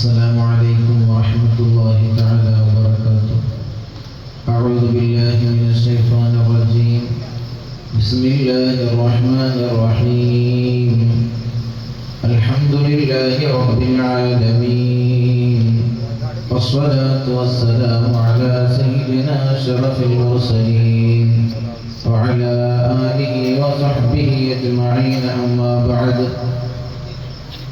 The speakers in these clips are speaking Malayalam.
السلام عليكم ورحمة الله تعالى وبركاته. أعوذ بالله من الشيطان الرجيم. بسم الله الرحمن الرحيم. الحمد لله رب العالمين. والصلاة والسلام على سيدنا أشرف المرسلين وعلى آله وصحبه أجمعين أما بعد.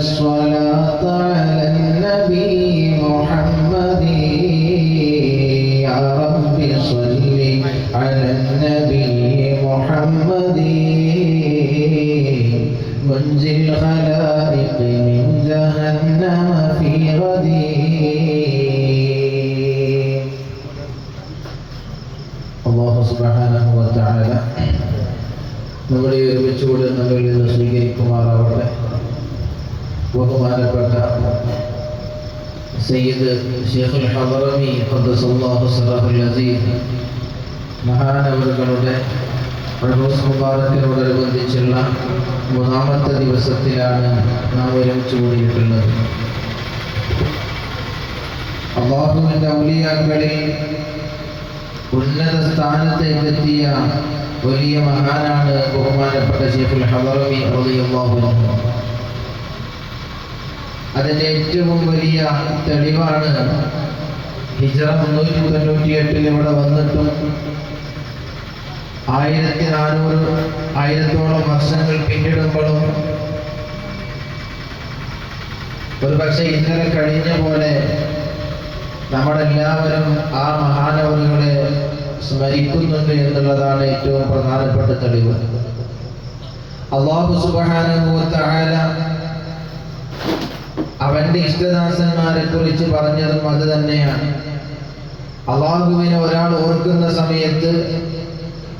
That's try. മൂന്നാമത്തെ ദിവസത്തിലാണ് നാം ഒരുമിച്ച് കൂടിയിട്ടുള്ളത്. അള്ളാഹുവിന്റെ ഔലിയാക്കളിൽ ഉന്നത സ്ഥാനത്തേക്ക് എത്തിയ വലിയ മഹാനാണ് ബഹുമാനപ്പെട്ട ഷെയ്ഖുൽ ഹദറമി റളിയല്ലാഹു അൻഹു. അതിന്റെ ഏറ്റവും വലിയ തെളിവാണ് ഹിജറ മുന്നൂറ്റി തൊണ്ണൂറ്റി എട്ടിൽ ഇവിടെ വന്നിട്ടും ആയിരത്തി നാനൂറ് ആയിരത്തോളം വർഷങ്ങൾ പിന്നിടുമ്പോഴും ഒരു പക്ഷെ ഇന്നലെ കഴിഞ്ഞ പോലെ നമ്മളെല്ലാവരും ആ മഹാനവറുകളെ സ്മരിക്കുന്നുണ്ട് എന്നുള്ളതാണ് ഏറ്റവും പ്രധാനപ്പെട്ട തെളിവ്. അള്ളാഹു സുബാനുഭവത്തായ അവന്റെ ഇഷ്ടദാസന്മാരെ കുറിച്ച് പറഞ്ഞതും അത് തന്നെയാണ്. അള്ളാഹുവിനെ ഒരാൾ ഓർക്കുന്ന സമയത്ത്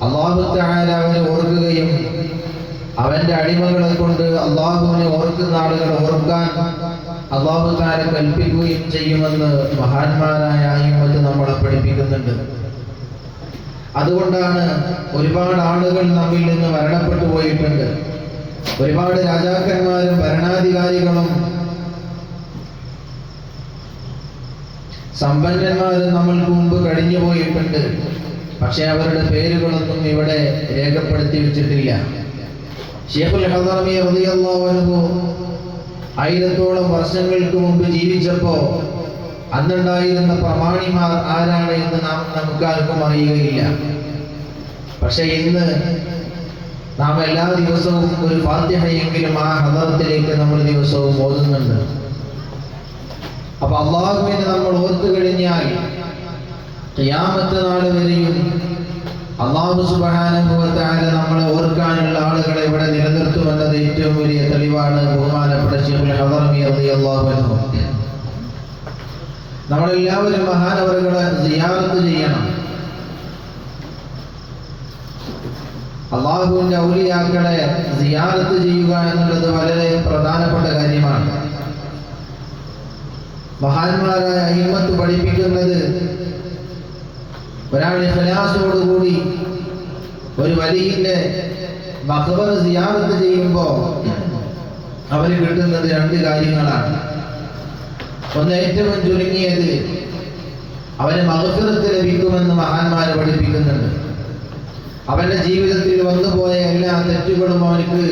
അള്ളാഹു താല അവനെ ഓർക്കുകയും അവന്റെ അടിമകളെ കൊണ്ട് അള്ളാഹുവിനെ ഓർക്കുന്ന ആളുകളെ ഓർക്കാൻ അള്ളാഹു താല കൽപ്പിക്കുകയും ചെയ്യുമെന്ന് മഹാന്മാരായ അയിമത്ത് നമ്മളെ പഠിപ്പിക്കുന്നുണ്ട്. അതുകൊണ്ടാണ് ഒരുപാട് ആളുകൾ നമ്മിൽ നിന്ന് മരണപ്പെട്ടു പോയിട്ടുണ്ട്. ഒരുപാട് രാജാക്കന്മാരും ഭരണാധികാരികളും സമ്പന്നന്മാരും നമ്മൾക്ക് മുമ്പ് കഴിഞ്ഞു പോയിട്ടുണ്ട്. പക്ഷെ അവരുടെ പേരുകളൊന്നും ഇവിടെ രേഖപ്പെടുത്തി വെച്ചിട്ടില്ല. ആയിരത്തോളം വർഷങ്ങൾക്ക് മുമ്പ് ജീവിച്ചപ്പോ അന്നുണ്ടായിരുന്ന പ്രമാണിമാർ ആരാണ് എന്ന് നാം നമുക്കാർക്കും അറിയുകയില്ല. പക്ഷെ ഇന്ന് നാം എല്ലാ ദിവസവും ഒരു ഫാത്തിഹയെങ്കിലും ആ ഹദറത്തിലേക്ക് നമ്മൾ ദിവസവും ഓതുന്നുണ്ട്. അപ്പൊ അള്ളാഹുവിനെ നമ്മൾ ഓർത്തു കഴിഞ്ഞാൽ ഖിയാമത്ത് നാൾ വരെയും അള്ളാഹു സുബാനുഭവത്തായ നമ്മളെ ഓർക്കാനുള്ള ആളുകളെ ഇവിടെ നിലനിർത്തുമെന്നത് ഏറ്റവും വലിയ തെളിവാണ് ബഹുമാനപ്പെട്ട നമ്മളെല്ലാവരും മഹാനവറുകളെ സിയാറത്ത് ചെയ്യണം. അള്ളാഹുവിന്റെ ഔലിയാക്കളെ സിയാറത്ത് ചെയ്യുക എന്നുള്ളത് വളരെ പ്രധാനപ്പെട്ട കാര്യമാണ്. മഹാന്മാരായ അഹിമത്ത് പഠിപ്പിക്കുന്നത് ഒരാൾ ഇഖലാസോടുകൂടി ഒരു വലിയ മഖബർ സിയാറത്ത് ചെയ്യുമ്പോൾ അവന് കിട്ടുന്നത് രണ്ട് കാര്യങ്ങളാണ്. ഒന്ന് ഏറ്റവും ചുരുങ്ങിയത് അവന് മകഫിറത്ത് ലഭിക്കുമെന്ന് മഹാന്മാരെ പഠിപ്പിക്കുന്നുണ്ട്. അവന്റെ ജീവിതത്തിൽ വന്നുപോയ എല്ലാ തെറ്റുകളും അവനക്ക്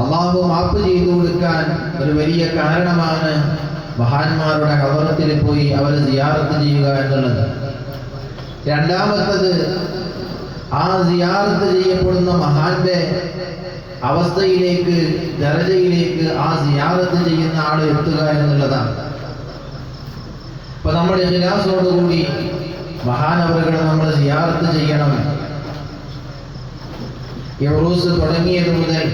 അള്ളാഹു മാപ്പ് ചെയ്തു കൊടുക്കാൻ ഒരു വലിയ കാരണമാണ് മഹാന്മാരുടെ കവറത്തിൽ പോയി അവരെ സിയാറത്ത് ചെയ്യുക എന്നുള്ളത്. രണ്ടാമത്തത് ആ സിയാറത്ത് ചെയ്യപ്പെടുന്ന മഹാന്റെ അവസ്ഥയിലേക്ക് ദരജയിലേക്ക് ആ സിയാറത്ത് ചെയ്യുന്ന ആൾ എത്തുക എന്നുള്ളതാണ്. അപ്പൊ നമ്മുടെ ഇഖ്ലാസോടുകൂടി മഹാനവറുകളെ നമ്മൾ സിയാറത്ത് ചെയ്യണം. യൗറൂസ് തുടങ്ങിയത് മുതൽ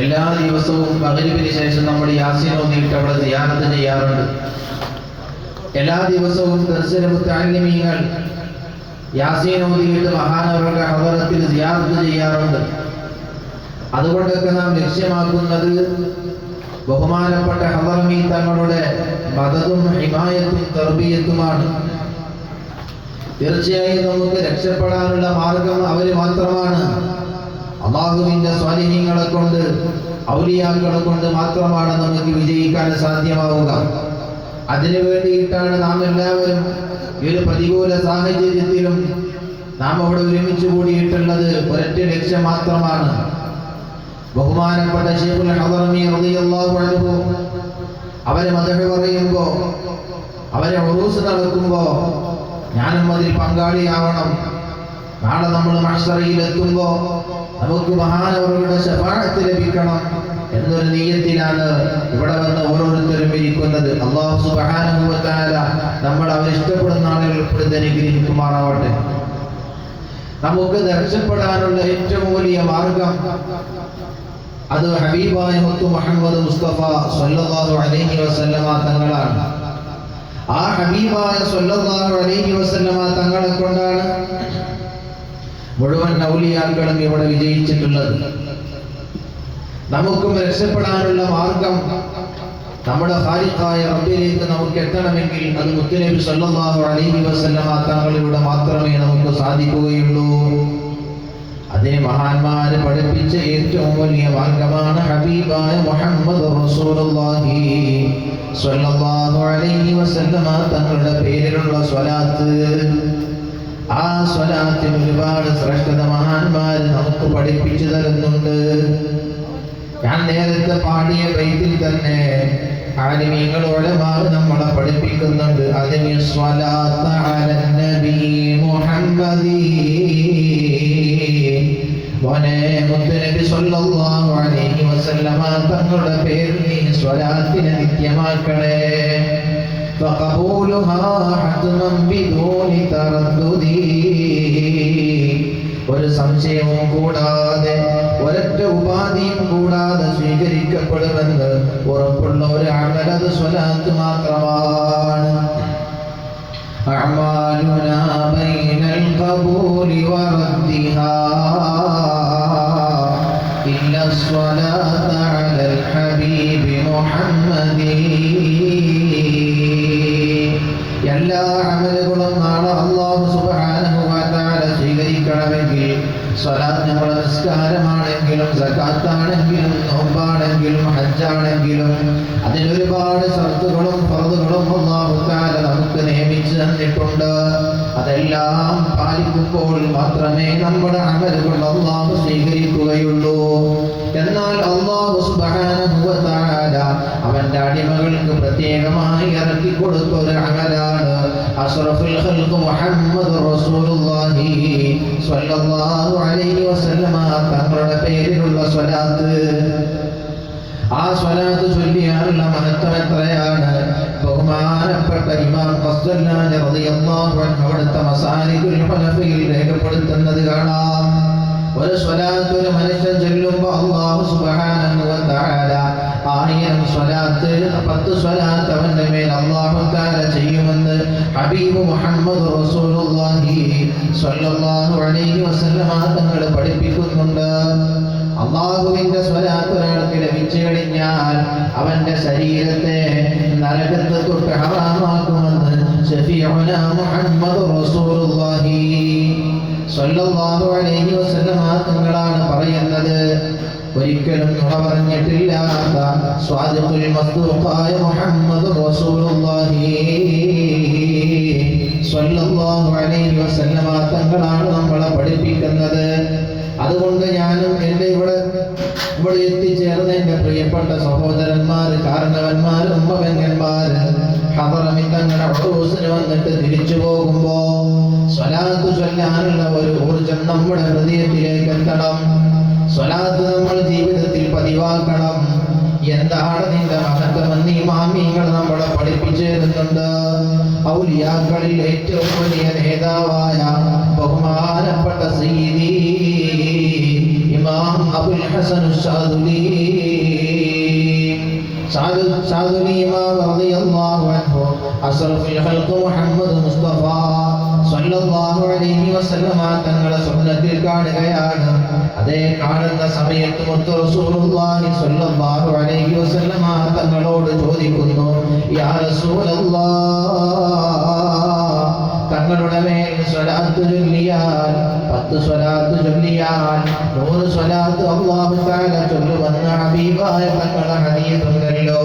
എല്ലാ ദിവസവും പകലിന് ശേഷം നമ്മൾ യാസിൻ ഒന്നിട്ട് അവിടെ സിയാറത്ത് ചെയ്യാറുണ്ട്. എല്ലാ ദിവസവും ദർശനമുത്താലിമീങ്ങൾ യാസീൻ ഓതിയിട്ട് മഹാനവരുടെ അവതരത്തിൽ സിയാറത്ത് ചെയ്യാറുണ്ട്. അതുകൊണ്ടൊക്കെ നാം ലക്ഷ്യമാക്കുന്നത് ബഹുമാനപ്പെട്ട ഹവറമീ തങ്ങളുടെ മതതും ഹിമായത്തും തർബീയത്തുമാണ്. തീർച്ചയായും നമുക്ക് രക്ഷപ്പെടാനുള്ള മാർഗം അവർ മാത്രമാണ്. അള്ളാഹുവിന്റെ സ്വാധീനങ്ങളെ കൊണ്ട് ഔലിയാക്കളെ കൊണ്ട് മാത്രമാണ് നമുക്ക് വിജയിക്കാൻ സാധ്യമാവുക. അതിനു വേണ്ടിയിട്ടാണ് നാം എല്ലാവരും ഈ ഒരു പ്രതികൂല സാഹചര്യത്തിലും നാം അവിടെ ഒരുമിച്ച് കൂടിയിട്ടുള്ളത്. ഒരൊറ്റ ലക്ഷ്യം മാത്രമാണ്. ബഹുമാനപ്പെട്ട ഹദറമി റളിയല്ലാഹു അൻഹു അവരെ മദഹ് പറയുമ്പോൾ അവരെ ഉറൂസ് നടക്കുമ്പോ ഞാനും അതിൽ പങ്കാളിയാവണം. നാളെ നമ്മൾ മഷറയിൽ എത്തുമ്പോ നമുക്ക് മഹാനവരുടെ ശഫാഴത്ത് ലഭിക്കണം. എന്നൊരു നീയത്തിലാണ് ഇവിടെ വന്ന് ഓരോരുത്തരും ഇരിക്കുന്നത്. അള്ളാഹു തആല നമ്മൾ അവർ ഇഷ്ടപ്പെടുന്ന ആളുകൾ ഉൾപ്പെടുത്തി അനുഗ്രഹിക്കുമാറാവട്ടെ. നമുക്ക് രക്ഷപ്പെടാനുള്ള ഏറ്റവും വലിയ മാർഗം അത് ഹബീബായ മുത്തു മുഹമ്മദ് മുസ്തഫ സല്ലല്ലാഹു അലൈഹി വസല്ലമ തങ്ങളാണ്. ആ ഹബീബായ സല്ലല്ലാഹു അലൈഹി വസല്ലമ തങ്ങളെ കൊണ്ടാണ് മുഴുവൻ ഔലിയാക്കളും ഇവിടെ വിജയിച്ചിട്ടുള്ളത്. നമുക്കും രക്ഷപ്പെടാനുള്ള മാർഗം നമ്മുടെ ഖാലിഖായ റബ്ബിലേക്ക് നമുക്ക് എത്തണമെങ്കിൽ അത് മുത്തുനബി സല്ലല്ലാഹു അലൈഹി വസല്ലമ തങ്ങളിലൂടെ മാത്രമേ നമുക്ക് സാധിക്കുകയുള്ളൂ. അതിന് മഹാന്മാര് പഠിപ്പിച്ച ഏറ്റവും വലിയ മാർഗമാണ് ഹബീബായ മുഹമ്മദ് റസൂലുള്ളാഹി സ്വല്ലല്ലാഹു അലൈഹി വസല്ലമ തങ്ങളുടെ പേരിലുള്ള സ്വലാത്ത്. ആ സ്വലാത്തിന് ഒരുപാട് ശ്രേഷ്ഠത മഹാന്മാര് നമുക്ക് പഠിപ്പിച്ചു തരുന്നുണ്ട്. ഞാൻ നേരത്തെ പാടിയ ബൈത്തിൽ തന്നെ ആലിമീങ്ങളോട് നമ്മളെ പഠിപ്പിക്കുന്നുണ്ട് അതിന് സ്വലാത്ത അലൻ നബി മുഹമ്മദീ മോനെ മുത്തുനബി സല്ലല്ലാഹു അലൈഹി വസല്ലമ തങ്ങളുടെ പേരിൽ നീ സ്വലാത്തിനെ നിത്യമാക്കണേ فقبولها حتما بدون تردد ഒരു സംശയവും കൂടാതെ ഒരൊറ്റ ഉപാധിയും കൂടാതെ സ്വീകരിക്കപ്പെടുമെന്ന് ഉറപ്പുള്ള ഒരു അമലത് സ്വലാത്ത് മാത്രമാണ് أعمالنا بين القبول وردها إلا الصلاة على الحبيب محمد എല്ലാ അമലുകളും നാളെ സ്വലാത്ത് ഞങ്ങൾ നിസ്കാരമാണെങ്കിലും സക്കാത്താണെങ്കിലും നോമ്പാണെങ്കിലും ഹജ്ജാണെങ്കിലും അതിലൊരുപാട് സർത്തുകളും പറതുകളും ഒന്നാമത്താല നമുക്ക് നിയമിച്ചു തന്നിട്ടുണ്ട്. അതെല്ലാം പാലിക്കുമ്പോൾ മാത്രമേ നമ്മുടെ അമലുകൾ അള്ളാഹു സ്വീകരിക്കുകയുള്ളൂ. എന്നാൽ അള്ളാഹു അവന്റെ അടിമകൾക്ക് പ്രത്യേകമായി ഇറക്കി കൊടുത്ത ഒരു അമലാണ്. അഷ്റഫുൽ رسول الله صلى സ്വല്ലല്ലാഹു അലൈഹി വസല്ലമ തങ്ങളുടെ പേരിലുള്ള സ്വലാത്ത്. ആ സ്വലാത്ത് ചൊല്ലിയാലുള്ള മഹത്വം എത്രയാണ് ബഹുമാനപ്പെട്ട ഇമാം ഖസ്ദല്ലാനി റളിയല്ലാഹു അൻഹു അവിടുത്തെ മസാലികുൽ ഹനഫിയിൽ രേഖപ്പെടുത്തുന്നത് കാണാം. ഒരു സ്വലാത്ത് ഒരു മനുഷ്യൻ ചൊല്ലുമ്പോൾ അള്ളാഹു സുബ്ഹാനഹു വ തആല ആയിരം സ്വലാത്ത് പത്ത് സ്വലാത്ത് അവന്റെ മേൽ അള്ളാഹു തആല ചെയ്യുമെന്ന് ഹബീബ് മുഹമ്മദ് റസൂലുള്ളാഹി സ്വല്ലല്ലാഹു അലൈഹി വസല്ലമ തങ്ങൾ പഠിപ്പിക്കുന്നുണ്ട്. അള്ളാഹുവിന്റെ സ്വലാത്ത് ഒരാൾക്ക് ലഭിച്ചു കഴിഞ്ഞാൽ അവന്റെ ശരീരത്തെ നരകത്ത് തൊട്ട് ഹറാമാക്കുമെന്ന് ഷഫീഉന മുഹമ്മദ് റസൂലുള്ളാഹി സ്വല്ലല്ലാഹു അലൈഹി വസല്ലമ തങ്ങളാണ് പറയുന്നത്. ഒരിക്കലും നുണ പറഞ്ഞിട്ടില്ലാത്ത സ്വാദിഖുൽ മസ്ദൂഖായ മുഹമ്മദ് റസൂലുള്ളാഹി സ്വല്ലല്ലാഹു അലൈഹി വസല്ലമ തങ്ങളാണ് നമ്മളെ പഠിപ്പിക്കുന്നത്. അതുകൊണ്ട് ഞാനും എന്റെ ഇവിടെ ഇവിടെ എത്തിച്ചേർന്ന എന്റെ പ്രിയപ്പെട്ട സഹോദരന്മാർ കാരണവന്മാർ ഉമ്മപെങ്ങന്മാർ ഹബറമി തങ്ങളുടെ ഉറൂസിന് വന്നിട്ട് തിരിച്ചു പോകുമ്പോ സ്വലാത്തു ചൊല്ലാനുള്ള ഒരു ഊർജം നമ്മുടെ ഹൃദയത്തിലേക്ക് എത്തണം. സ്വലാത്ത് നമ്മൾ ജീവിതത്തിൽ പതിവാക്കണം. എന്താണ് നിന്റെ മഹത്വമെന്ന് ഈ മാമിങ്ങൾ നമ്മളെ പഠിപ്പിച്ചു തരുന്നുണ്ട് ഔലിയാക്കളിൽ ഏറ്റവും വലിയ നേതാവായ ബഹുമാനപ്പെട്ട സീതി ഇമാം അബുൽ ഹസൻ സാദുലി. സാദുലി ഇമാം റളിയല്ലാഹു അൻഹു അസ്റഫുൽ ഖൽഖ് മുഹമ്മദ് മുസ്തഫ സല്ലല്ലാഹു അലൈഹി വസല്ലമ തങ്ങളെ സ്വപ്നത്തിൽ കാണുകയാണ്. അതേ കാണുന്ന സമയത്ത് മുത്തു റസൂലുള്ളാഹി സല്ലല്ലാഹു അലൈഹി വസല്ലമ തങ്ങളോട് ചോദിക്കുന്നു യാ റസൂലല്ലാഹ് തങ്ങളുടെ മേൽ സ്വലാത്ത് ചൊല്ലിയാൽ പത്ത് സ്വലാത്ത് ചൊല്ലിയാൽ നൂറ് സ്വലാത്ത് അള്ളാഹു തആല ചൊല്ലുമെന്ന് ഹബീബായ തങ്ങളെ ഹദീസുണ്ടല്ലോ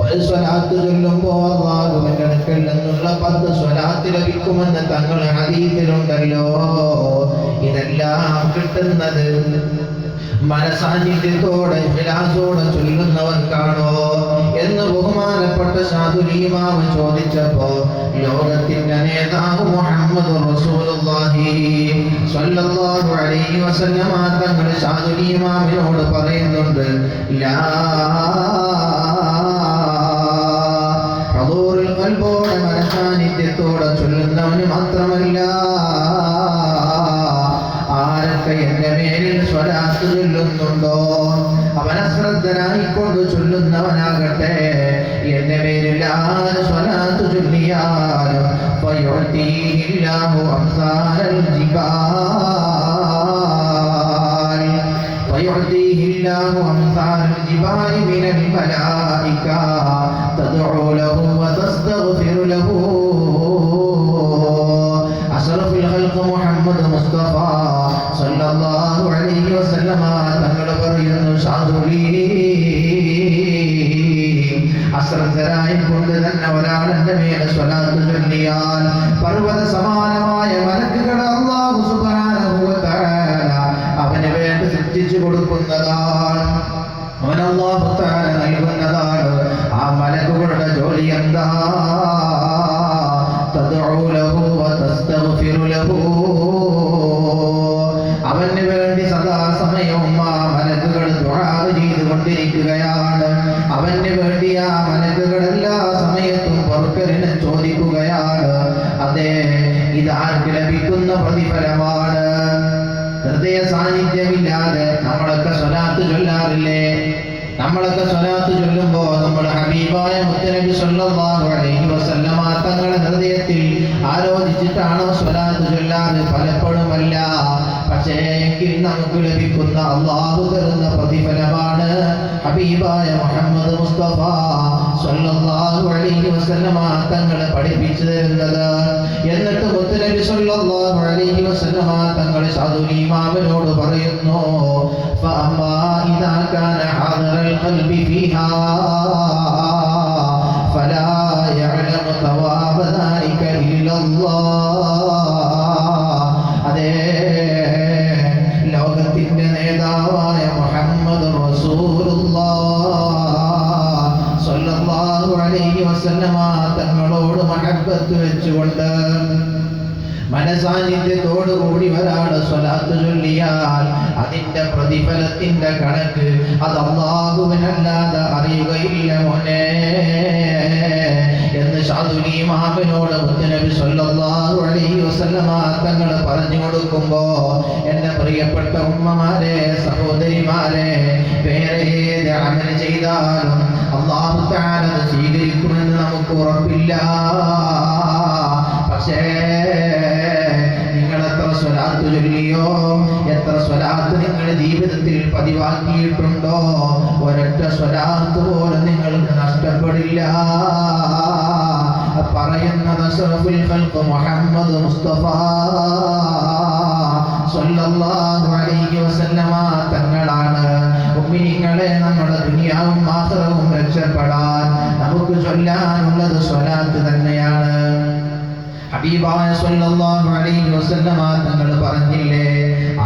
ഒരു സ്വലാത്ത് ചൊല്ലുമ്പോൾ അടുക്കൽ നിന്നുള്ള പത്ത് സ്വലാത്ത് ലഭിക്കുമെന്ന് തങ്ങൾ അതീതിലുണ്ടല്ലോ ഇതെല്ലാം കിട്ടുന്നത് മനസാന്നിധ്യത്തോടെ വിലാസോടെ ചൊല്ലുന്നവർക്കാണോ എന്ന് ബഹുമാനപ്പെട്ട സാധുലീമാവ് ചോദിച്ചപ്പോ ലോകത്തിന്റെ നേതാവ് മുഹമ്മദ് തങ്ങൾ സാധുലീമാവിനോട് പറയുന്നുണ്ട് ലാ ഹദൂറുൽ ഖൽബോടെ മനസാന്നിധ്യത്തോടെ ചൊല്ലുന്നവന് മാത്രമല്ല ആരൊക്കെ എന്റെ മേലിൽ സ്വലാത്ത് ചൊല്ലുന്നുണ്ടോ അവൻ അശ്രദ്ധനായിക്കൊണ്ട് ചൊല്ലുന്നവനാകട്ടെ എന്റെ മേലിൽ ആര് സ്വലാത്ത് ചൊല്ലിയാലും ഫയുഅ്തീഹില്ലാഹു അംസാലൽ ജിബാൽ فيعطيه الله أمثال الجبال من الملائكة മുസ്തഫ സല്ലല്ലാഹു അലൈഹി വസല്ലമ തങ്ങൾ പറയുന്നു സാധുലി അശ്രദ്ധരായി കൊണ്ട് തന്നെ ഒരാൾ എന്റെ മേലെ സ്വലാത്ത് ചൊല്ലിയാൽ പർവത സമാനമായ മലക്കുകൾ അള്ളാഹു സുബ്ഹാനഹു വ തആല അവന് വേണ്ടി സൃഷ്ടിച്ചു കൊടുക്കുന്നതാണ്. അവൻ അള്ളാഹു തആല നൽകുന്നതാണ്. ആ മലക്കുകളുടെ ജോലി എന്താ? തദ്ഊ സ്വലാത്ത് ചൊല്ലുമ്പോൾ നമ്മുടെ ഹബീബായ മുത്തനബി സല്ലല്ലാഹു അലൈഹി വസല്ലമ തങ്ങളുടെ ഹൃദയത്തിൽ ആലോചിച്ചിട്ടാണോ സ്വലാത്ത് ചൊല്ലാറ്? പലപ്പോഴുമല്ല. പക്ഷേ എങ്കിൽ നമുക്ക് ലഭിക്കുന്ന അള്ളാഹു തരുന്ന പ്രതിഫലമാണ് ഹബീബായ മുഹമ്മദ് മുസ്തഫ സല്ലല്ലാഹു അലൈഹി വസല്ലമ തങ്ങളെ പഠിപ്പിച്ചു തരുന്നത്. എന്നിട്ട് മുത്തുനബി സല്ലല്ലാഹു അലൈഹി വസല്ലമ തങ്ങളെ സാധു ഇമാമിനോട് പറയുന്നു ഫഅമ്മാ ഇദാ കാന ഹാദറൽ ഖൽബി ഫീഹാ ഫലാ യഅലമു തവാബ ദാലിക ഇല്ലല്ലാഹ്. മുഹമ്മദ് സല്ലല്ലാഹു അലൈഹി വസല്ലമ തങ്ങളോട് മഹബ്ബത്ത് വെച്ചുകൊണ്ട് മനസാന്നിധ്യത്തോടു കൂടി ഒരാൾ സ്വലാത്ത് ചൊല്ലിയാൽ അതിന്റെ പ്രതിഫലത്തിന്റെ കണക്ക് അത് അള്ളാഹുവിനല്ലാതെ അറിയുകയില്ല മോനെ. എന്ന് ഷാദുലി മാമിനോട് മുത്തനബി അലൈഹി വസല്ലമ തങ്ങൾ പറഞ്ഞു കൊടുക്കുമ്പോ എന്റെ പ്രിയപ്പെട്ട ഉമ്മമാരെ സഹോദരിമാരെ വേറെ ഏത് ചെയ്താലും അള്ളാഹു അത് സ്വീകരിക്കുമെന്ന് നമുക്ക് ഉറപ്പില്ല. പക്ഷേ സ്വലാത്ത് ചൊല്ലിയോ എത്ര സ്വലാത്ത് നിങ്ങളുടെ ജീവിതത്തിൽ പതിവാക്കിയിട്ടുണ്ടോ? ഒരൊറ്റ സ്വലാത്ത് പോലും നിങ്ങൾക്ക് നഷ്ടപ്പെടില്ല. പറയുന്നത് അഷ്റഫുൽ ഖൽഖ് മുഹമ്മദ് മുസ്തഫ സല്ലല്ലാഹു അലൈഹി വസല്ലമ തങ്ങളാണ്. മുഅ്മിനീങ്ങളെ നമ്മുടെ ദുനിയാവും ആഖിറവും രക്ഷപ്പെടാൻ നമുക്ക് ചൊല്ലാനുള്ളത് സ്വലാത്ത് തന്നെയാണ്. ഹബീബായ സല്ലല്ലാഹു അലൈഹി വസല്ലമ തങ്ങൾ പറഞ്ഞില്ലേ?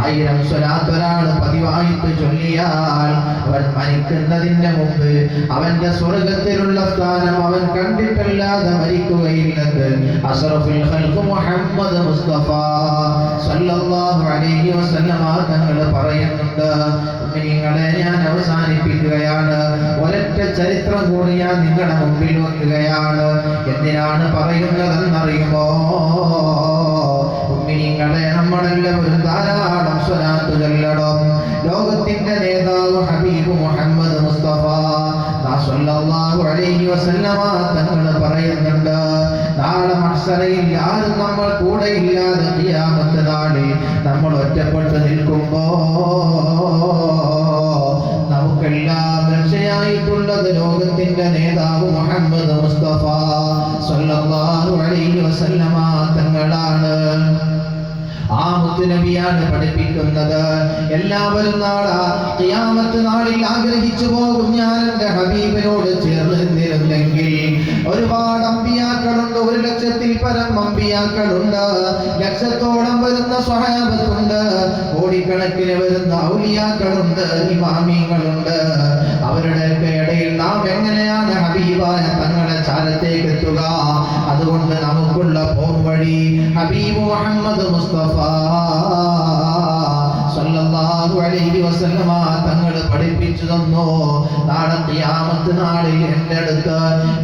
ആയിരം സ്വലാത്ത് ഒരാൾ പതിവായിട്ട് ചൊല്ലിയാൽ അവൻ മരിക്കുന്നതിന്റെ മുമ്പ് അവന്റെ സ്വർഗത്തിലുള്ള സ്ഥാനം അവൻ കണ്ടിട്ടല്ലാതെ മരിക്കുകയില്ലെന്ന് അസറഫുൽ ഖൽഖ് മുഹമ്മദ് മുസ്തഫ സല്ലല്ലാഹു അലൈഹി വസല്ലമ തങ്ങൾ പറയുന്നുണ്ട്. നിങ്ങളെ ഞാൻ അവസാനിപ്പിക്കുകയാണ്. ഒരൊറ്റ ചരിത്രം കൂടി ഞാൻ നിങ്ങളുടെ മുമ്പിൽ വെക്കുകയാണ്. എന്തിനാണ് പറയുന്നതെന്നറിയുമോ? ഉമ്മിനിങ്ങളെ ഒരു ധാരാളം സ്വലാത്ത് ചൊല്ലണം. ലോകത്തിന്റെ നേതാവ് ഹബീബ് മുഹമ്മദ് മുസ്തഫ തങ്ങൾ പറയുന്നുണ്ട് നാളെ മത്സരയിൽ ആരും നമ്മൾ കൂടെ ഇല്ലാതെ ചെയ്യാമത്തെ നാളിൽ നമ്മൾ ഒറ്റപ്പെട്ട് നിൽക്കുമ്പോ നമുക്കെല്ലാം രക്ഷയായിട്ടുള്ളത് ലോകത്തിന്റെ നേതാവ് മുഹമ്മദ് മുസ്തഫ സല്ലല്ലാഹു അലൈഹി വസല്ലമ തങ്ങളാണ്. ആ മുത്തുനബിയാണ് പഠിപ്പിക്കുന്നത്. എല്ലാവരും നാളാ ഖിയാമത്ത് നാളിൽ ആഗ്രഹിച്ചു പോകും. ഞാൻ എന്റെ ഹബീബിനോട് ചേർന്ന് നിന്നിരുന്നെങ്കിൽ ഒരുപാട് അമ്പിയാക്കളുണ്ട് ഒരു ലക്ഷത്തിൽ പരം അമ്പിയാക്കളുണ്ട്. ലക്ഷത്തോളം വരുന്ന സ്വഹാബത്തുണ്ട് കോടിക്കണക്കിന് വരുന്ന ഔലിയാക്കളുണ്ട് ഇമാമിയങ്ങളുണ്ട് അവരുടെ ഇടയിൽ നാം എങ്ങനെയാണ് ഹബീബായ തങ്ങളെ ചാരത്തേക്ക് എത്തുക? അതുകൊണ്ട് നമുക്കുള്ള പോംവഴി ഹബീബ് മുഹമ്മദ് മുസ്തഫ. തങ്ങൾ പഠിപ്പിച്ചു തന്നു. നാളെ തിയാമത്ത് നാളിൽ എന്റെ അടുത്ത്.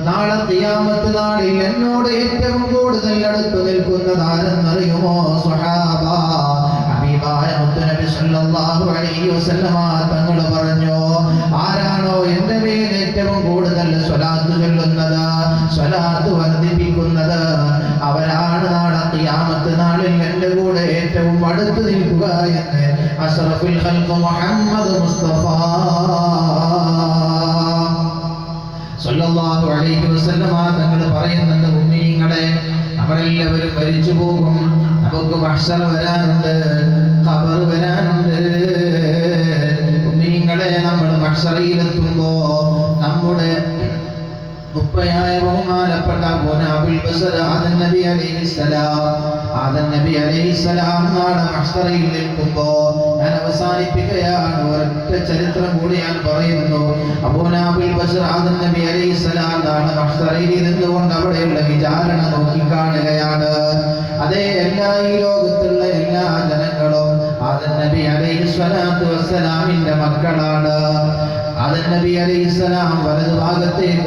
നാളെ തിയാമത്ത് നാളിൽ എന്നോട് ഏറ്റവും കൂടുതൽ അടുത്ത് നിൽക്കുന്നത് ആരെന്നറിയുമോ വസല്ലമ തങ്ങൾ പറഞ്ഞു ആരാണോ എന്റെ മേൽ ഏറ്റവും കൂടുതൽ സ്വലാത്ത് ചൊല്ലുന്നത് സ്വലാത്ത് വർദ്ധിപ്പിക്കുന്നത്? അടുത്ത് നിൽക്കുക എന്ന്. അഷറഫുൽ ഖൽഖ് മുഹമ്മദ് മുസ്തഫ. സല്ലല്ലാഹു അലൈഹി വസല്ലമ തങ്ങൾ പറയുന്നുണ്ട് ഉമ്മീങ്ങളെ അവരെല്ലാവരും മരിച്ചു പോകും. നമുക്ക് മഹ്ശർ വരാനുണ്ട് ഖബർ വരാനുണ്ട്. ഉമ്മീങ്ങളെ നമ്മൾ മഹ്ശറിയിലെത്തുമ്പോ നമ്മുടെ ഉപ്പയായ ബഹുമാനപ്പെട്ട അബൂനാബുൽ ബസർ ആദൻ നബി അലൈഹിസ്സലാം ആദൻ നബി അലൈഹിസ്സലാം നാളെ മഹ്ശറയിൽ നിൽക്കുമ്പോ ഞാൻ അവസാനിപ്പിക്കുകയാണ്. ഒരൊറ്റ ചരിത്രം കൂടി ഞാൻ പറയുന്നു. അബൂനാബിൽ ബഷർ ആദൻ നബി അലൈഹിസ്സലാം നാളെ മഹ്ശറയിൽ നിന്നുകൊണ്ട് അവിടെയുള്ള വിചാരണ നോക്കിക്കാണുകയാണ് അതേ എല്ലാ ഈ ലോകത്തുള്ള എല്ലാ ജനങ്ങളും ആദൻ നബി അലൈഹിസ്സലാത്തു വസ്സലാമിന്റെ മക്കളാണ്. ആദൻ നബി അലൈഹിസ്സലാം വലതു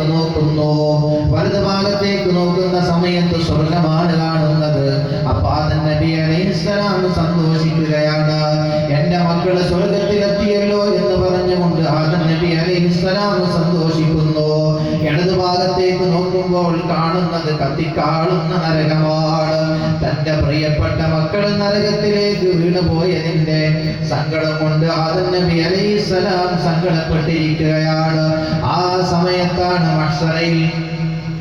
നോക്കുന്നു. വലതു നോക്കുന്ന സമയത്ത് സ്വർഗമാണ് കാണുന്നത്. അപ്പൊ ആദൻ നബി അലൈഹിസ്സലാം സന്തോഷിക്കുകയാണ്. എന്റെ മക്കൾ സ്വർഗത്തിലെത്തിയല്ലോ എന്ന് പറഞ്ഞുകൊണ്ട് ആദൻ നബി അലൈഹിസ്സലാം സന്തോഷിക്കുന്നു. ഇടതുഭാഗത്തേക്ക് നോക്കുമ്പോൾ കാണുന്നത് കത്തിക്കാളുന്ന നരകമാണ്. തന്റെ പ്രിയപ്പെട്ട മക്കൾ നരകത്തിലേക്ക് വീണുപോയതിന്റെ സങ്കടം കൊണ്ട് ആദം നബി അലൈഹിസ്സലാം സങ്കടപ്പെട്ടിരിക്കുകയാണ്. ആ സമയത്താണ് മഷറയിൽ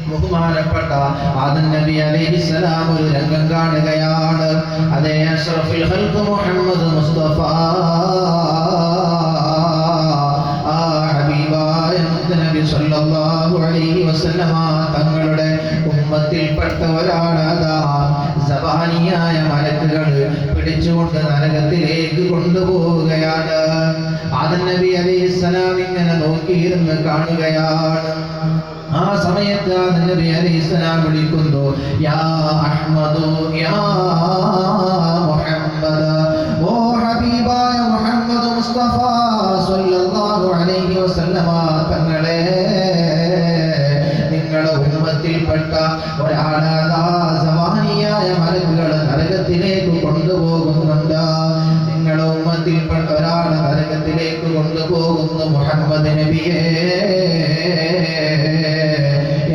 ബഹുമാനപ്പെട്ട ആദൻ നബി അലൈഹിസ്സലാം ഒരു രംഗം കാണുകയാണ്. അതേ അഷ്റഫുൽ ഖൽഖ് മുഹമ്മദ് മുസ്തഫ. ആ ഹബീബായ നബി സല്ലല്ലാഹു അലൈഹി വസല്ലമ തങ്ങളുടെ ഉമ്മത്തിൽപ്പെട്ട ഒരാളതാ സബാനിയായ മലക്കുകൾ പിടിച്ചുകൊണ്ട് നരകത്തിലേക്ക് കൊണ്ടുപോവുകയാണ്. ആദൻ നബി അലൈഹിസ്സലാം ഇങ്ങനെ നോക്കിയിരുന്ന് കാണുകയാണ്. ആ സമയത്ത് ആദൻ നബി അലൈഹിസ്സലാം വിളിക്കുന്നു യാ അഹ്മദു യാ മുഹമ്മദ് ഓ ഹബീബായ മുഹമ്മദ് മുസ്തഫ സല്ലല്ലാഹു അലൈഹി വസല്ലമ തങ്ങളെ ഉമ്മത്തിൽപ്പെട്ട ഒരാളാ സവാനിയായ മലക്കുകൾ നരകത്തിലേക്ക് കൊണ്ടുപോകുന്നുണ്ട്. നിങ്ങളുടെ ഉമ്മത്തിൽപ്പെട്ട ഒരാൾ നരകത്തിലേക്ക് കൊണ്ടുപോകുന്നു മുഹമ്മദ് നബിയെ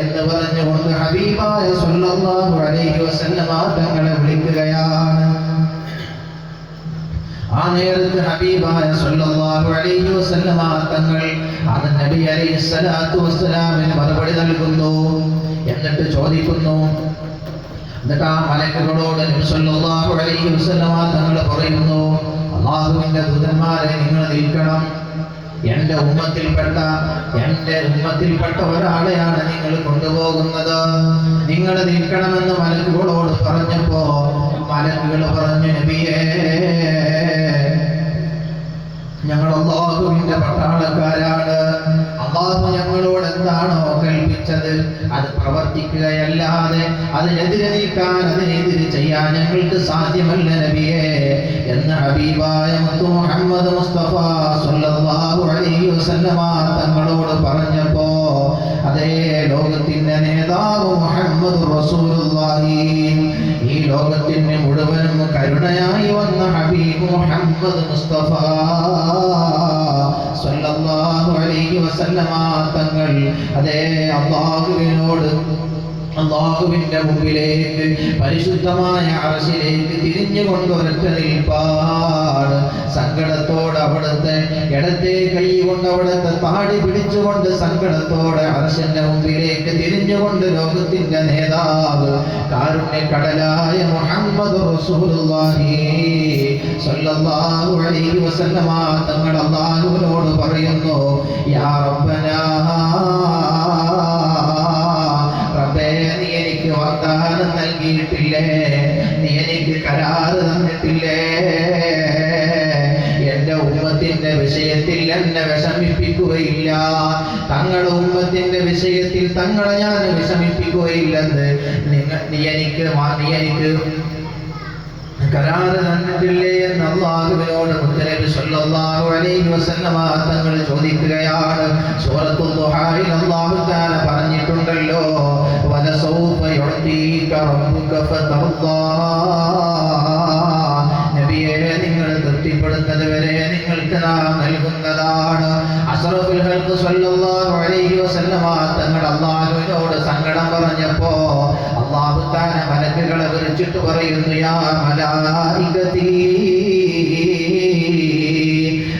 എന്ന് പറഞ്ഞുകൊണ്ട് ഹബീബായ സല്ലല്ലാഹു അലൈഹി വസല്ലമ തങ്ങളെ വിളിക്കുകയാണ്. ആ നേരത്ത് ഹബീബായ സല്ലല്ലാഹു അലൈഹി വസല്ലമ തങ്ങൾ അത് നബി അലൈഹി സ്വലാത്തു വസ്സലാമിന് മറുപടി നൽകുന്നു. എന്നിട്ട് ചോദിക്കുന്നു. എന്നിട്ട് ആ മലക്കുകളോട് തങ്ങൾ പറയുന്നു അള്ളാഹുവിന്റെ ദുതന്മാരെ നിങ്ങൾ നിൽക്കണം. എന്റെ ഉമ്മത്തിൽപ്പെട്ട എന്റെ ഉമ്മത്തിൽപ്പെട്ട ഒരാളെയാണ് നിങ്ങൾ കൊണ്ടുപോകുന്നത്. നിങ്ങൾ നിൽക്കണമെന്ന് മലക്കുകളോട് പറഞ്ഞപ്പോ മലക്കുകൾ പറഞ്ഞു നബിയേ ഞങ്ങൾ അള്ളാഹുവിന്റെ പട്ടാളക്കാരാണ്. അള്ളാഹു ഞങ്ങളോട് എന്താണോ കൽപ്പിച്ചത് അത് പ്രവർത്തിക്കുകയല്ലാതെ അതിനെതിരെ നിൽക്കാൻ അതിനെതിരെ ചെയ്യാൻ ഞങ്ങൾക്ക് സാധ്യമല്ല നബിയെ. എന്ന് ഹബീബായ മുഹമ്മദ് മുസ്തഫ സല്ലല്ലാഹു അലൈഹി വസല്ലമ തങ്ങളോട് പറഞ്ഞപ്പോ അതേ ലോകത്തിന്റെ നേതാവ് മുഹമ്മദ് റസൂലുള്ളാഹി. ഈ ലോകത്തിന് മുഴുവനും കരുണയായി വന്ന ഹബീബ് മുഹമ്മദ് മുസ്തഫ. സല്ലല്ലാഹു അലൈഹി വസല്ലമ തങ്ങൾ അതേ അള്ളാഹുവിനോട് അള്ളാഹുവിന്റെ മുമ്പിലേക്ക് പരിശുദ്ധമായ അറശിലേക്ക് തിരിഞ്ഞുകൊണ്ട് ഒരൊറ്റ നിൽപ്പാട് സങ്കടത്തോടെ അവിടുത്തെ ഇടത്തെ കൈ കൊണ്ട് അവിടുത്തെ താടി പിടിച്ചുകൊണ്ട് സങ്കടത്തോടെ അർശന്റെ മുമ്പിലേക്ക് തിരിഞ്ഞുകൊണ്ട് ലോകത്തിന്റെ നേതാവ് കാരുണ്യ കടലായ മുഹമ്മദ് തങ്ങൾ അള്ളാഹുവിനോട് പറയുന്നു യാ റബ്ബനാ റബ്ബേ നീ എനിക്ക് വാഗ്ദാനം നൽകിയിട്ടില്ലേ? നീ എനിക്ക് കരാറ് തന്നിട്ടില്ലേ? എന്നെ വിഷമിപ്പിക്കുകയില്ല. തങ്ങളുടെ ഉമ്മത്തിന്റെ വിഷയത്തിൽ തങ്ങളെ ഞാൻ വിഷമിപ്പിക്കുകയില്ലെന്ന് നിങ്ങൾ നീ എനിക്ക് നീ എനിക്ക് കരാറ് തന്നിട്ടില്ലേ എന്ന് അള്ളാഹുവിനോട് മുത്തനബി സല്ലല്ലാഹു അലൈഹി വസല്ലമ തങ്ങൾ ചോദിക്കുകയാണ്. സൂറത്തുൽ ദുഹായിൽ അല്ലാഹു തആല പറഞ്ഞിട്ടുണ്ടല്ലോ വലസൗഫ യുഅതീക റബ്ബുക ഫതർദാ. അസ്റഫുൽ സല്ലല്ലാഹു അലൈഹി വസല്ലമ തങ്ങൾ അള്ളാഹുവിനോട് സങ്കടം പറഞ്ഞപ്പോ അള്ളാഹു താന മലക്കുകളെ വിളിച്ചിട്ട് പറയുന്നു യാ മലായികത്തി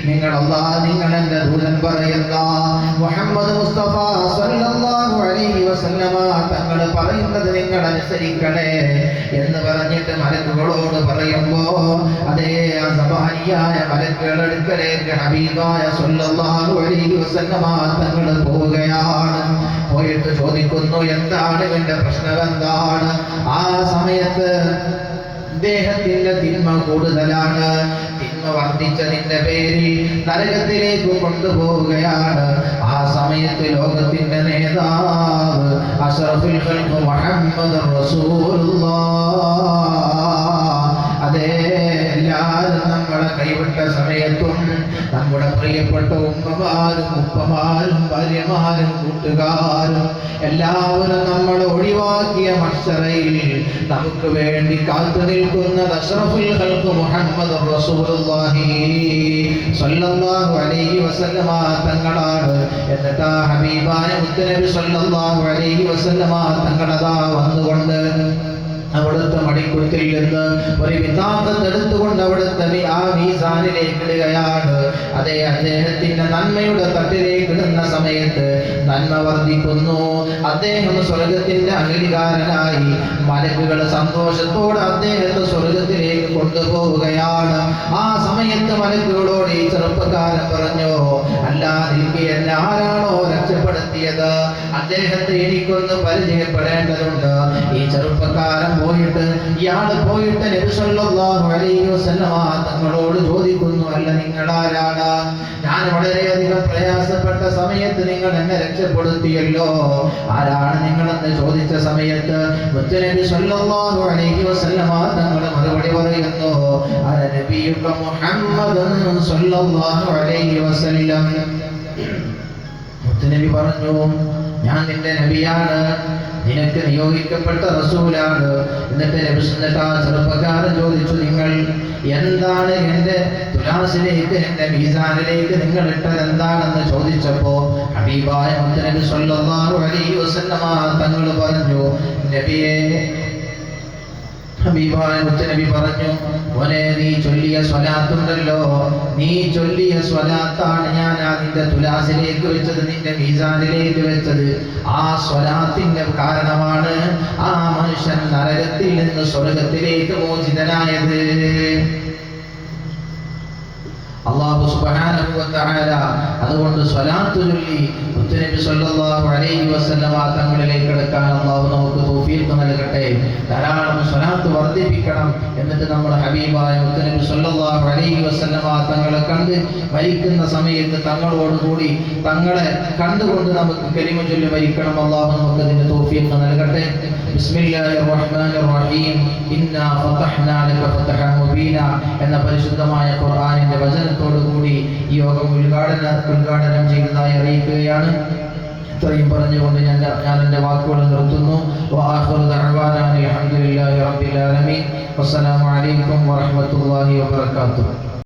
നിങ്ങൾ അള്ളാഹ് നിങ്ങൾ എന്റെ ദൂതൻ പറയുന്ന മുഹമ്മദ് മുസ്തഫ സല്ലല്ലാഹു അലൈഹി വസല്ലമ തങ്ങൾ പറയുന്നത് നിങ്ങൾ അനുസരിക്കണേ എന്ന് പറഞ്ഞിട്ട് മലക്കുകളോട് പറയുമ്പോ അതേ മലക്കുകൾ അടുക്കലേക്ക് ഹബീബായ സല്ലല്ലാഹു അലൈഹി വസല്ലമ തങ്ങൾ പോവുകയാണ്. പോയിട്ട് ചോദിക്കുന്നു എന്താണ് എന്റെ പ്രശ്നം? എന്താണ്? ആ സമയത്ത് ദേഹത്തിന്റെ തിന്മ കൂടുതലാണ്. തിന്മ വർദ്ധിച്ചതിന്റെ പേരിൽ നരകത്തിലേക്ക് കൊണ്ടുപോവുകയാണ്. ആ സമയത്ത് ലോകത്തിന്റെ നേതാവ് അഷ്റഫുൽ മുഹമ്മദ് റസൂലുള്ള. അതേ എല്ലാവരും നമ്മളെ കൈവിട്ട സമയത്തും നമ്മുടെ പ്രിയപ്പെട്ട ഉമ്മമാരും ഉപ്പമാരും ഭാര്യമാരും കൂട്ടുകാരും എല്ലാവരും നമ്മൾ ഒഴിവാക്കിയ മത്സരയിൽ നമുക്ക് വേണ്ടി കാത്തു നിൽക്കുന്ന ഖൽഖ് മുഹമ്മദ് റസൂലുള്ളാഹി അലൈഹി വസല്ലമ തങ്ങളാണ്. എന്നിട്ട് ഹബീബായ മുത്തനബി സ്വല്ലല്ലാഹു അലൈഹി വസല്ലമ തങ്ങളതാ വന്നുകൊണ്ട് അവിടുത്തെ മടിക്കുത്തിൽ നിന്ന് ഒരു വിതാന്തത്ത് എടുത്തുകൊണ്ട് അവിടുത്തെ ആ മീസാനിലേക്ക് ഇടുകയാണ്. അതേ അദ്ദേഹത്തിന്റെ നന്മയുടെ തട്ടിലേക്ക് ഇടുന്ന സമയത്ത് നന്മ വർദ്ധിക്കുന്നു. അദ്ദേഹം സ്വർഗത്തിന്റെ അംഗീകാരനായി മലക്കുകളെ സന്തോഷത്തോടെ അദ്ദേഹത്തെ സ്വർഗത്തിലേക്ക് കൊണ്ടുപോവുകയാണ്. ആ സമയത്ത് മലക്കുകളോട് ഈ ചെറുപ്പക്കാരൻ പറഞ്ഞു അല്ലാതിരിക്കെ എന്നെ ആരാണോ രക്ഷപ്പെടുത്തിയത്? അദ്ദേഹത്തെ എനിക്കൊന്ന് പരിചയപ്പെടേണ്ടതുണ്ട്. ഈ ചെറുപ്പക്കാരൻ പോയിട്ട് ഇയാൾ പോയിട്ട് അലൈഹി വസല്ലമ തങ്ങളോട് ചോദിക്കുന്നു അല്ല നിങ്ങൾ ആരാണ് ഞാൻ വളരെയധികം പ്രയാസപ്പെട്ട സമയത്ത് നിങ്ങൾ എന്നെ രക്ഷപ്പെടുത്തിയല്ലോ. ആരാണ് നിങ്ങളെന്ന് ചോദിച്ച സമയത്ത് മുത്തുനബി സല്ലല്ലാഹു അലൈഹി വസല്ലമ മറുപടി പറയുന്നു മുഹമ്മദൻ സല്ലല്ലാഹു അലൈഹി വസല്ലം. പറഞ്ഞു ഞാൻ നിന്റെ നബിയാണ്. നിനക്ക് നിയോഗിക്കപ്പെട്ട റസൂലാണ്. എന്നിട്ട് എന്നിട്ട് ആ ചെറുപ്പക്കാരൻ ചോദിച്ചു നിങ്ങൾ എന്താണ് എന്റെ തുലാസിലേക്ക് എന്റെ മീസാനിലേക്ക് നിങ്ങൾ ഇട്ടത് എന്താണെന്ന് ചോദിച്ചപ്പോ ഹബീബായ മുത്തനബി സല്ലല്ലാഹു അലൈഹി വസല്ലമ തങ്ങൾ പറഞ്ഞു നബിയെ മുത്തനബി പറഞ്ഞു മോനെ നീ ചൊല്ലിയ സ്വലാത്തുണ്ടല്ലോ. നീ ചൊല്ലിയ സ്വലാത്താണ് ഞാൻ അതിന്റെ തുലാസിലേക്ക് വെച്ചത് നിന്റെ മീസാനിലേക്ക് വെച്ചത്. ആ സ്വലാത്തിന്റെ കാരണമാണ് ആ മനുഷ്യൻ നരകത്തിൽ നിന്ന് സ്വർഗത്തിലേക്ക് മോചിതനായത്. അള്ളാഹു തആല അതുകൊണ്ട് സ്വലാത്തു ചൊല്ലി മുത്തുനബി സല്ലല്ലാഹു അലൈഹി വസല്ലമ തങ്ങളിലേക്ക് എടുക്കാൻ അള്ളാഹു നമുക്ക് തൗഫീഖ് നൽകട്ടെ. ധാരാളം സ്വലാത്ത് വർദ്ധിപ്പിക്കണം എന്നിട്ട് നമ്മുടെ ഹബീബായ മുത്തനബി സല്ലല്ലാഹു അലൈഹി വസല്ലമ തങ്ങളെ കണ്ട് മരിക്കുന്ന സമയത്ത് തങ്ങളോട് കൂടി തങ്ങളെ കണ്ടുകൊണ്ട് നമുക്ക് കരിമ ചൊല്ലി മരിക്കണം. അള്ളാഹു നമുക്ക് അതിന്റെ തൗഫീഖ് നൽകട്ടെ. ബിസ്മില്ലാഹിർ റഹ്മാനിർ റഹീം ഇന്നാ ഫതഹ്നാ ലക ഫതഹൻ മുബീന എന്ന പരിശുദ്ധമായ ഖുർആനിന്റെ വചനത്തോടു കൂടി ഈ യോഗം ഉദ്ഘാടന ഉദ്ഘാടനം ചെയ്തതായി അറിയിക്കുകയാണ്. ഇത്രയും പറഞ്ഞുകൊണ്ട് ഞാൻ ഞാൻ എന്റെ വാക്കുകൾ നിർത്തുന്നു. അലഹമുല്ലാ റബ്ബിൽ ആലമീൻ. വസ്സലാമു അലൈക്കും വറഹ്മത്തുള്ളാഹി വബറകാതുഹു.